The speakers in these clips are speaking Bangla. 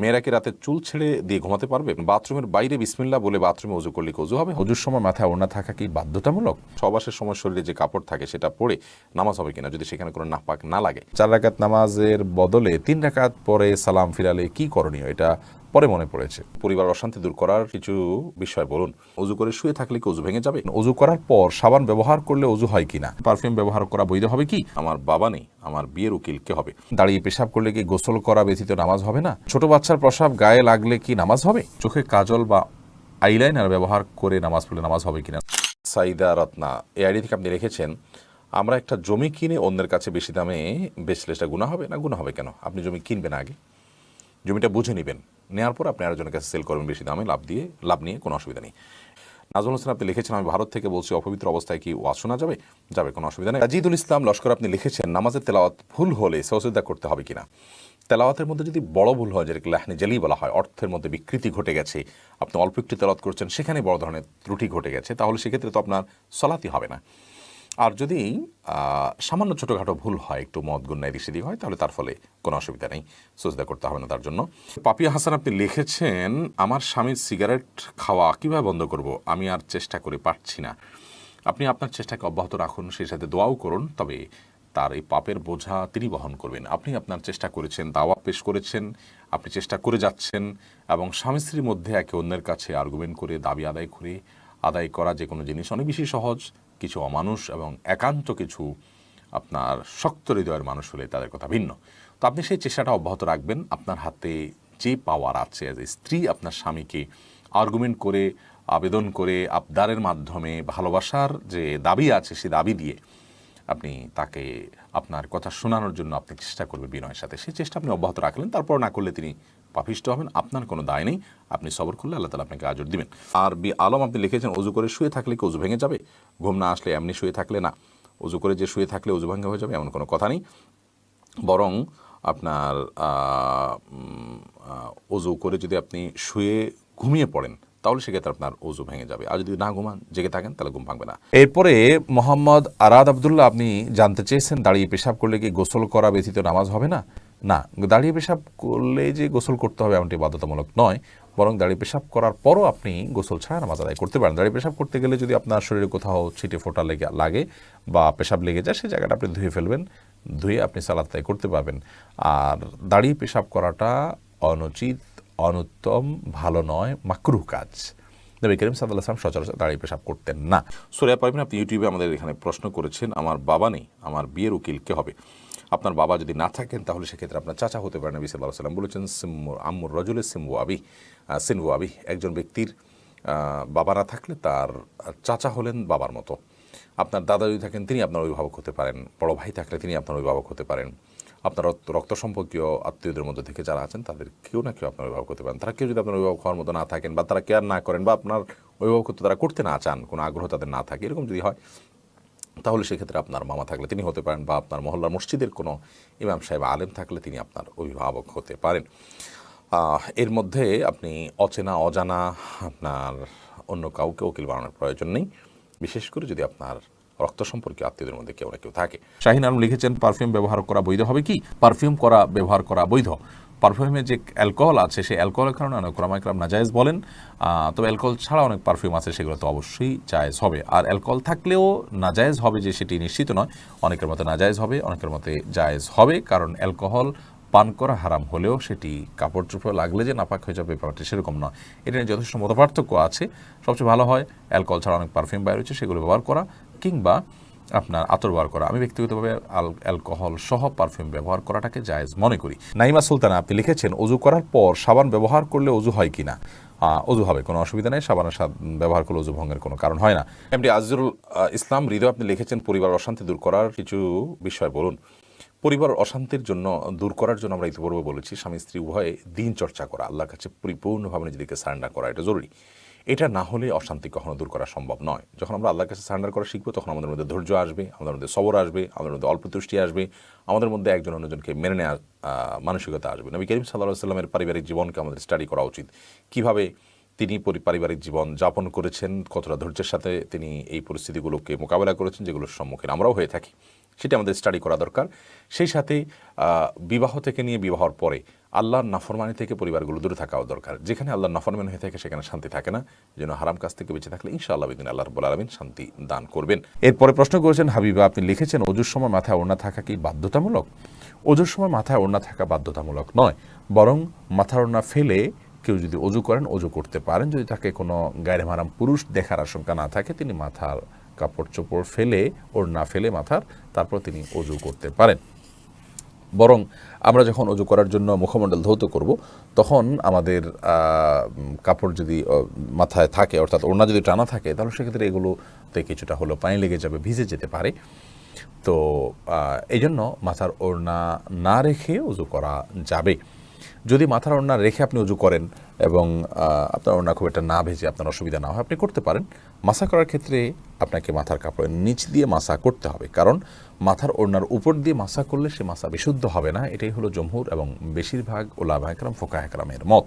মেয়েরা কি রাতে চুল ছেড়ে দিয়ে ঘুমাতে পারবে? বাথরুমের বাইরে বিসমিল্লা বলে বাথরুমে অজু করলে অজু হবে? অজুর সময় মাথায় ওড়না থাকা কি বাধ্যতামূলক? সবাসের সময় শরীরে যে কাপড় থাকে সেটা পরে নামাজ হবে কিনা যদি সেখানে কোনো নাপাক না লাগে? চার রাকাত নামাজের বদলে তিন রাকাত পরে সালাম ফিরালে কি করণীয়? এটা পরে মনে পড়েছে। পরিবার অশান্তি দূর করার কিছু বিষয় বলুন। অজু করে শুয়ে থাকলে কি অজু ভেঙে যাবে? অজু করার পর সাবান ব্যবহার করলে অজু হয় কিনা? পারফিউম ব্যবহার করা বৈধ হবে কি? আমার বাবা নেই, আমার বিয়ের উকিল কে হবে। দাঁড়িয়ে পেশাব করলে কি গোসল করা ব্যতীত নামাজ হবে না? ছোট বাচ্চার প্রসাব গায়ে লাগলে কি নামাজ হবে? চোখে কাজল বা আইলাইনার ব্যবহার করে নামাজ পড়লে নামাজ হবে কিনা? সাইদা রত্না, এই আইডি থেকে আপনি রেখেছেন আমরা একটা জমি কিনে অন্যের কাছে বেশি দামে বেচলে সেটা গুণা হবে না? গুণা হবে কেন? আপনি জমি কিনবেন আগে। জমিটা বুঝে নেবেন। নেওয়ার পর আপনি আরেকজনের কাছে সেল করবেন বেশি দামে, লাভ দিয়ে, লাভ নিয়ে কোনো অসুবিধা নেই। নাজমুল হোসেন, আপনি লিখেছেন, আমি ভারত থেকে বলছি, অপবিত্র অবস্থায় কি ওয়াজ শোনা যাবে? যাবে, কোনো অসুবিধা নেই। আজিদুল ইসলাম, লস্কর, আপনি লিখেছেন, নামাজের তেলাওয়াত ভুল হলে সহযোগিতা করতে হবে কিনা? তেলাওয়াতের মধ্যে যদি বড় ভুল হয়, যেটাকে লাহনে জেলি বলা হয়, অর্থের মধ্যে বিকৃতি ঘটে গেছে, আপনি অল্প একটু তেলাওয়াত করছেন, সেখানে বড় ধরনের ত্রুটি ঘটে গেছে, তাহলে সেক্ষেত্রে তো আপনার সলাতি হবে না। আর যদি সামান্য ছোটোখাটো ভুল হয়, একটু মদ গুন্নায় দিক সেদিক হয়, তাহলে তার ফলে কোনো অসুবিধা নেই। সজদা করতে হবে না তার জন্য। পাপিয়া হাসান, আপনি লিখেছেন, আমার স্বামীর সিগারেট খাওয়া কীভাবে বন্ধ করব? আমি আর চেষ্টা করে পারছি না। আপনি আপনার চেষ্টাকে অব্যাহত রাখুন, সেই সাথে দোয়াও করুন, তবে তার এই পাপের বোঝা তিনি বহন করবেন। আপনি আপনার চেষ্টা করেছেন, দাওয়া পেশ করেছেন, আপনি চেষ্টা করে যাচ্ছেন, এবং স্বামী স্ত্রীর মধ্যে একে অন্যের কাছে আর্গুমেন্ট করে, দাবি আদায় করে আদায় করা যে কোনো জিনিস অনেক বেশি সহজ, কিছু অমানুষ এবং একান্ত কিছু আপনার শক্ত হৃদয়ের মানুষ হলে তাদের কথা ভিন্ন। তো আপনি সেই চেষ্টাটা অব্যাহত রাখবেন। আপনার হাতে যে পাওয়ার আছে এ স্ত্রী আপনার স্বামীকে আর্গুমেন্ট করে, আবেদন করে, আবদারের মাধ্যমে ভালোবাসার যে দাবি আছে সে দাবি দিয়ে আপনি তাকে আপনার কথা শোনানোর জন্য আপনি চেষ্টা করবেন বিনয়ের সাথে। সেই চেষ্টা আপনি অব্যাহত রাখলেন, তারপর না করলে তিনি পাপিষ্ট হবেন, আপনার কোনো দায় নেই। আপনি সবর করলে আল্লাহ তালা আপনাকে আজর দিবেন। আর বি আলম আপনি লিখেছেন অজু করে শুয়ে থাকলে কি অজু ভেঙে যাবে? ঘুম না আসলে এমনি শুয়ে থাকলে না। অজু করে যে শুয়ে থাকলে অজু ভাঙ্গা হয়ে যাবে, এমন কোনো কথা নেই। বরং আপনার অজু করে যদি আপনি শুয়ে ঘুমিয়ে পড়েন তাহলে সেক্ষেত্রে আপনার অজু ভেঙে যাবে। আর যদি না ঘুমান, জেগে থাকেন, তাহলে ঘুম ভাঙবে না। এরপরে মোহাম্মদ আরাদ আবদুল্লাহ, আপনি জানতে চেয়েছেন দাঁড়িয়ে পেশাব করলে কি গোসল করা ব্যতীত নামাজ হবে না? না, দাঁড়িয়ে পেশাব করলে যে গোসল করতে হবে এমনটি বাধ্যতামূলক নয়, বরং দাঁড়িয়ে পেশাব করার পরও আপনি গোসল ছাড়া নামাজ আদায় করতে পারেন। দাঁড়িয়ে পেশাব করতে গেলে যদি আপনার শরীরে কোথাও ছিটে ফোটা লেগে লাগে বা পেশাব লেগে যায় সেই জায়গাটা আপনি ধুয়ে ফেলবেন, ধুয়ে আপনি সালাদ করতে পারবেন। আর দাঁড়িয়ে পেশাব করাটা অনুচিত অনুত্তম, ভালো নয়, মাকরুহ কাজ। নবী করিম সাল্লাহ আসলাম সচরাচর দাঁড়িয়ে পেশাব করতেন না। সুরিয়া পারবেন আপনি ইউটিউবে আমাদের এখানে প্রশ্ন করেছেন, আমার বাবা নেই, আমার বিয়ের উকিল কে হবে? আপনার বাবা যদি না থাকেন, তাহলে সেক্ষেত্রে আপনার চাচা হতে পারেন নবী সাল্লাহ সাল্লাম বলেছেন, সিম্মু, আম্মুর রজুলের সিম্বু আবি সিনবু আবি। একজন ব্যক্তির বাবা না থাকলে তার চাচা হলেন বাবার মতো। আপনার দাদা যদি থাকেন, তিনি আপনার অভিভাবক হতে পারেন, বড় ভাই থাকলে তিনি আপনার অভিভাবক হতে পারেন। আপনার রক্ত- সম্পর্কীয় আত্মীয়দের মধ্যে থেকে যারা আছেন, তাদের কেউ না কেউ আপনার অভিভাবক হতে পারেন। তারা কেউ যদি আপনার অভিভাবক হওয়ার মতো না থাকেন বা তারা কেয়ার না করেন বা আপনার অভিভাবকত্ব তারা করতে না চান, কোনো আগ্রহ তাদের না থাকে, এরকম যদি হয়, তাহলে সেক্ষেত্রে আপনার মামা থাকলে তিনি হতে পারেন বা আপনার মহল্লার মসজিদের কোনো ইমাম সাহেব আলেম থাকলে তিনি আপনার অভিভাবক হতে পারেন। এর মধ্যে আপনি অচেনা, অজানা, আপনার অন্য কাউকে উকিল বানানোর প্রয়োজন নেই। বিশেষ করে যদি আপনার রক্ত সম্পর্কে আত্মীয়দের মধ্যে কেউ না কেউ থাকে। শাহিন আলম লিখেছেন, পারফিউম ব্যবহার করা বৈধ হবে কি? পারফিউম করা, ব্যবহার করা বৈধ। পারফিউমে যে অ্যালকোহল আছে, সেই অ্যালকোহলের কারণে অনেক ক্রমাইক্রম নাজায়েজ বলেন। তবে অ্যালকোহল ছাড়া অনেক পারফিউম আছে, সেগুলো তো অবশ্যই জায়েজ হবে। আর অ্যালকোহল থাকলেও নাজায়েজ হবে যে সেটি নিশ্চিত নয়। অনেকের মতে নাজায়েজ হবে, অনেকের মতে জায়েজ হবে, কারণ অ্যালকোহল পান করা হারাম হলেও সেটি কাপড় চোপড় লাগলে যে নাপাক হয়ে যাবে, ব্যাপারটি সেরকম নয়। এটা নিয়ে যথেষ্ট মতপার্থক্য আছে। সবচেয়ে ভালো হয়, অ্যালকোহল ছাড়া অনেক পারফিউম বাইর হচ্ছে সেগুলো ব্যবহার করা। কিংবা আপনার আতর ব্যবহার করা। আমি ব্যক্তিগতভাবে অ্যালকোহল সহ পারফিউম ব্যবহার করাটাকে জায়েজ মনে করি। নাইমা সুলতানা আপনি লিখেছেন অজু করার পর সাবান ব্যবহার করলে অজু হয় কি না অজু হবে কোনো অসুবিধা নেই সাবানের ব্যবহার করলে অজু ভঙ্গের কোনো কারণ হয় না। এমডি আজিজুল আহ, ইসলাম হৃদয় আপনি লিখেছেন পরিবার অশান্তি দূর করার কিছু বিষয় বলুন। পরিবার অশান্তির জন্য দূর করার জন্য আমরা ইতিপূর্বে বলেছি স্বামী স্ত্রী উভয়ে দিন চর্চা করা আল্লাহর কাছে পরিপূর্ণভাবে নিজেদেরকে সারেন্ডার করা এটা জরুরি। এটা না হলে অশান্তি কখনো দূর করা সম্ভব নয়। যখন আমরা আল্লাহর কাছে সারেন্ডার করা শিখব, তখন আমাদের মধ্যে ধৈর্য আসবে, আমাদের মধ্যে সবর আসবে, আমাদের মধ্যে অল্প তুষ্টি আসবে, আমাদের মধ্যে একজন অন্যজনকে মেনে নেওয়ার মানসিকতা আসবে। নবী করিম সাল্লাহ সাল্লামের পারিবারিক জীবনকে আমাদের স্টাডি করা উচিত। কীভাবে তিনি পরি- পারিবারিক জীবন যাপন করেছেন, কতটা ধৈর্যের সাথে তিনি এই পরিস্থিতিগুলোকে মোকাবেলা করেছেন, যেগুলোর সম্মুখীন আমরাও হয়ে থাকি, সেটা আমাদের স্টাডি করা দরকার। সেই সাথে বিবাহ থেকে নিয়ে বিবাহর পরে আল্লাহর নাফরমানি থেকে পরিবারগুলো দূরে থাকাও দরকার। যেখানে আল্লাহর নাফরমানি হয়ে থাকে সেখানে শান্তি থাকে না। যেন হারাম কাজ থেকে বেঁচে থাকলে ইনশাআল্লাহ বিদিন আল্লাহ রব্বুল আলমিন শান্তি দান করবেন। এরপরে প্রশ্ন করেছেন, হাবিবা, আপনি লিখেছেন অজুর সময় মাথায় ওড়না থাকা কি বাধ্যতামূলক? অজুর সময় মাথায় ওড়না থাকা বাধ্যতামূলক নয়। বরং মাথার ওড়না ফেলে কেউ যদি অজু করেন অজু করতে পারেন। যদি তাকে কোনো গায়ের মারাম পুরুষ দেখার আশঙ্কা না থাকে, তিনি মাথার কাপড় চোপড় ফেলে, ওড়না ফেলে মাথার, তারপর তিনি অজু করতে পারেন। বরং আমরা যখন অজু করার জন্য মুখমণ্ডল ধৌত করব, তখন আমাদের কাপড় যদি মাথায় থাকে, অর্থাৎ ওড়না যদি টানা থাকে, তাহলে সেক্ষেত্রে এগুলোতে কিছুটা হলো পানি লেগে যাবে, ভিজে যেতে পারে। তো এই জন্য মাথার ওড়না না রেখে উজু করা যাবে। যদি মাথার ওড়না রেখে আপনি উজু করেন এবং আপনার ওড়না খুব একটা না ভেজে আপনার অসুবিধা না হয়, আপনি করতে পারেন। মাসা করার ক্ষেত্রে আপনাকে মাথার কাপড়ের নিচ দিয়ে মাসা করতে হবে। কারণ মাথার ওড়নার উপর দিয়ে মাসা করলে সে মাসা বিশুদ্ধ হবে না। এটাই হলো জমহুর এবং বেশিরভাগ ওলাভা একরাম ফোকা একরামের মত।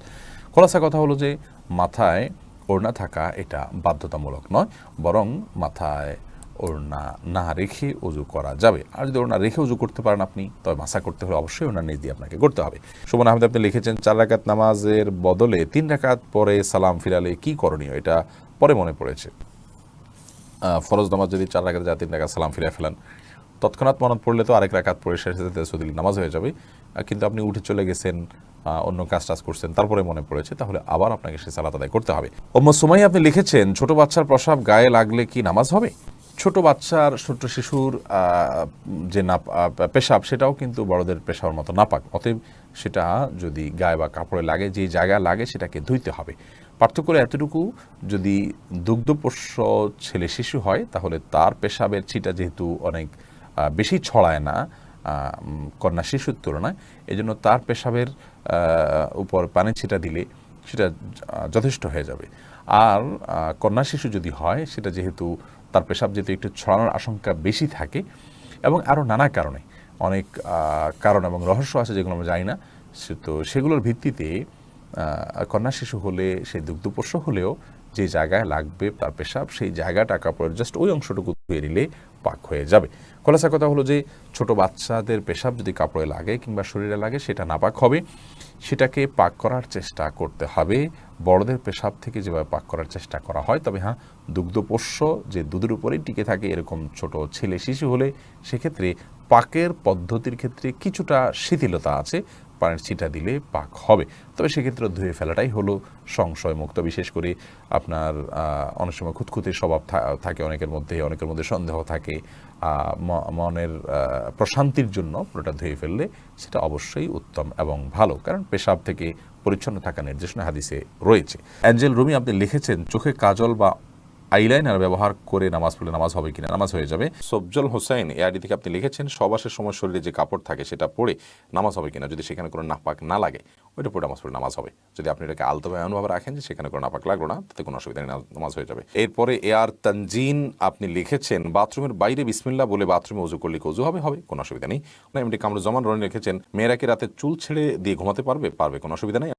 খোলাসা কথা হলো যে, মাথায় ওড়না থাকা এটা বাধ্যতামূলক নয়, বরং মাথায় ওড়না না রেখে উজু করা যাবে। আর যদি ওড়না রেখে উজু করতে পারেন আপনি, তবে মাসা করতে হলে অবশ্যই ওনার নিজ দিয়ে আপনাকে করতে হবে। সুমন আহমেদ, আপনি লিখেছেন, চার রাকাত নামাজের বদলে তিন রাকাত পরে সালাম ফিরালে কি করণীয়? এটা পরে মনে পড়েছে। ফরজ নামাজ যদি চার রাকাত যা তিন রাকাত সালাম ফিরে ফেলেন, তৎক্ষণাৎ মনত পড়লে তো আরেক রাকাত পরে শেষে সদিল নামাজ হয়ে যাবে। কিন্তু আপনি উঠে চলে গেছেন অন্য কাজ টাজ করছেন, তারপরে মনে পড়েছে, তাহলে আবার আপনাকে সে সালাত আদায় করতে হবে। ওম্ম সুমাই আপনি লিখেছেন, ছোট বাচ্চার প্রসাব গায়ে লাগলে কি নামাজ হবে? ছোট বাচ্চার ছোট্ট শিশুর যে না পেশাব, সেটাও কিন্তু বড়দের পেশাবের মতো নাপাক। অতএব সেটা যদি গায়ে বা কাপড়ে লাগে, যে জায়গায় লাগে, সেটাকে ধুইতে হবে। পার্থক্য এতটুকু, যদি দুগ্ধপোষ্য ছেলে শিশু হয়, তাহলে তার পেশাবের ছিটা যেহেতু অনেক বেশি ছড়ায় না কন্যা শিশুর তুলনায়, এজন্য তার পেশাবের উপর পানি ছিটা দিলে সেটা যথেষ্ট হয়ে যাবে। আর কন্যা শিশু যদি হয়, সেটা যেহেতু তার পেশাব যেহেতু একটু ছড়ানোর আশঙ্কা বেশি থাকে এবং আরও নানা কারণে, অনেক কারণ এবং রহস্য আছে যেগুলো আমরা জানি না, সে- তো সেগুলোর ভিত্তিতে কন্যা শিশু হলে সেই দুগ্ধপোষ্য হলেও যে জায়গায় লাগবে তার পেশাব, সেই জায়গা টাকা কাপড়ের জাস্ট ওই অংশটুকু ধুয়ে নিলে পাক হয়ে যাবে। খোলাসা কথা হলো যে, ছোট বাচ্চাদের পেশাব যদি কাপড়ে লাগে কিংবা শরীরে লাগে, সেটা নাপাক হবে। সেটাকে পাক করার চেষ্টা করতে হবে। বড়দের পেশাব থেকে যেভাবে পাক করার চেষ্টা করা হয়, তবে হ্যাঁ দুগ্ধপোষ্য যে দুধের উপরেই টিকে থাকে এরকম ছোট ছেলে শিশু হলে, সেক্ষেত্রে পাকের পদ্ধতির ক্ষেত্রে কিছুটা শিথিলতা আছে। পানির ছিটা দিলে পাক হবে। তবে সেক্ষেত্রে ধুয়ে ফেলাটাই হলো সংশয় মুক্ত বিশেষ করে আপনার অনেক সময় খুঁতখুতির স্বভাব থাকে অনেকের মধ্যে অনেকের মধ্যে সন্দেহ থাকে। মনের প্রশান্তির জন্য পুরোটা ধুয়ে ফেললে সেটা অবশ্যই উত্তম এবং ভালো। কারণ পেশাব থেকে পরিচ্ছন্ন থাকা নির্দেশনা হাদিসে রয়েছে। অ্যাঞ্জেল রুমি, আপনি লিখেছেন, চোখে কাজল বা আইলাইনার ব্যবহার করে নামাজ পড়লে নামাজ হবে কিনা, নামাজ হয়ে যাবে। সবজল হোসেন এ আইডি থেকে আপনি লিখেছেন সবাসের সময় শরীরে যে কাপড় থাকে সেটা পরে নামাজ হবে কিনা, যদি সেখানে কোনো নাপাক না লাগে ওইটা পরে নামাজ পড়লে নামাজ হবে। যদি আপনি এটাকে আলতোভাবে অনুভব রাখেন যে সেখানে কোনো নাপাক লাগল না, তাতে কোনো অসুবিধা নেই, নামাজ হয়ে যাবে। এরপরে এ আর তানজিন আপনি লিখেছেন, বাথরুমের বাইরে বিসমিল্লা বলে বাথরুমে উজু করলে উজু হবে? হবে, কোনো অসুবিধা নেই। এমনি কামরুজ্জামান রনি লিখেছেন, মেয়েরা কি রাতে চুল ছেড়ে দিয়ে ঘুমাতে পারবে? পারবে, কোনো অসুবিধা নেই।